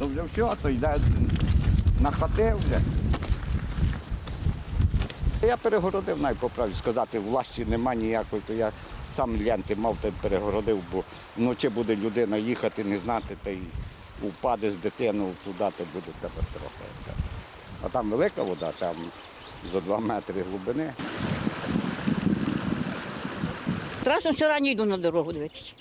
то вже все, то йде на хати вже. Я перегородив, навіть по правді сказати, власті нема ніякої, то я сам ленти мав та перегородив, бо вночі буде людина їхати, не знати, та й упаде з дитиною туди, то буде катастрофа. А там велика вода, там за два метри глибини. Страшно, що рані йду на дорогу дивитися.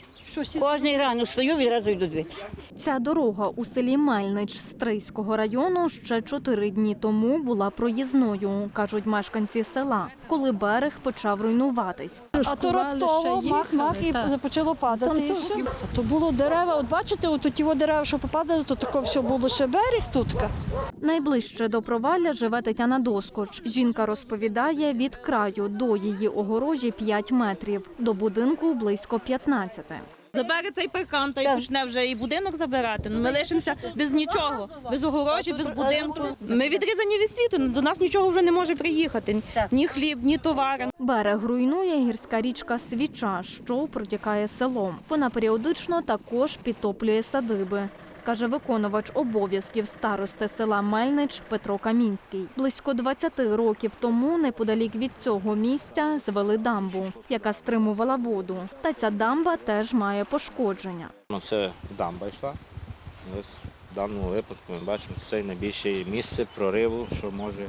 Кожний ранок встаю, відразу йду дивитися. Ця дорога у селі Мельнич Стрийського району ще чотири дні тому була проїзною, кажуть мешканці села, коли берег почав руйнуватись. А то раптово мах-мах і почало падати. і все. То було дерева. От бачите, от ті дерева, що попадали, то тако все було ще берег тутка. Найближче до провалля живе Тетяна Доскоч. Жінка розповідає, від краю до її огорожі 5 метрів, до будинку близько 15. Забере цей паркан, та й почне вже і будинок забирати. Ну ми лишимося без нічого, без огорожі, без будинку. Ми відрізані від світу. До нас нічого вже не може приїхати. Ні хліб, ні товари. Берег руйнує гірська річка Свіча, що протікає селом. Вона періодично також підтоплює садиби. Каже виконувач обов'язків старости села Мельнич Петро Камінський. Близько 20 років тому неподалік від цього місця звели дамбу, яка стримувала воду. Та ця дамба теж має пошкодження. Ну, Це дамба йшла. В даному випадку ми бачимо, що це найбільше місце прориву, що може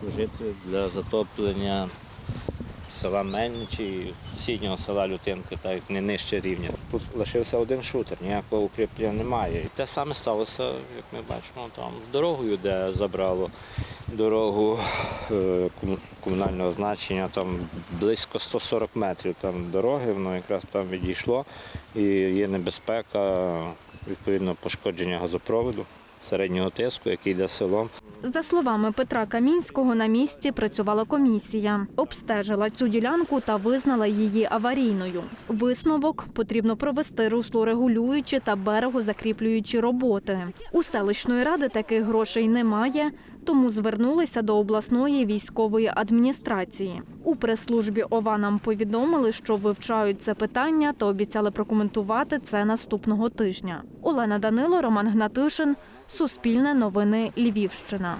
служити для затоплення села Мельничі сусіднього села Лютинки, так не нижче рівня. Тут лишився один шутер, ніякого укріплення немає. І те саме сталося, як ми бачимо, там з дорогою, де забрало дорогу е, комунального значення, там близько 140 метрів там дороги, воно якраз там відійшло і є небезпека, відповідно, пошкодження газопроводу середнього тиску, який йде селом. За словами Петра Камінського, на місці працювала комісія, обстежила цю ділянку та визнала її аварійною. Висновок потрібно провести руслорегулюючі та берегозакріплюючі роботи. У селищної ради таких грошей немає, тому звернулися до обласної військової адміністрації. У прес-службі ОВА нам повідомили, що вивчають це питання та обіцяли прокоментувати це наступного тижня. Олена Данило, Роман Гнатишин, Суспільне новини Львівщина.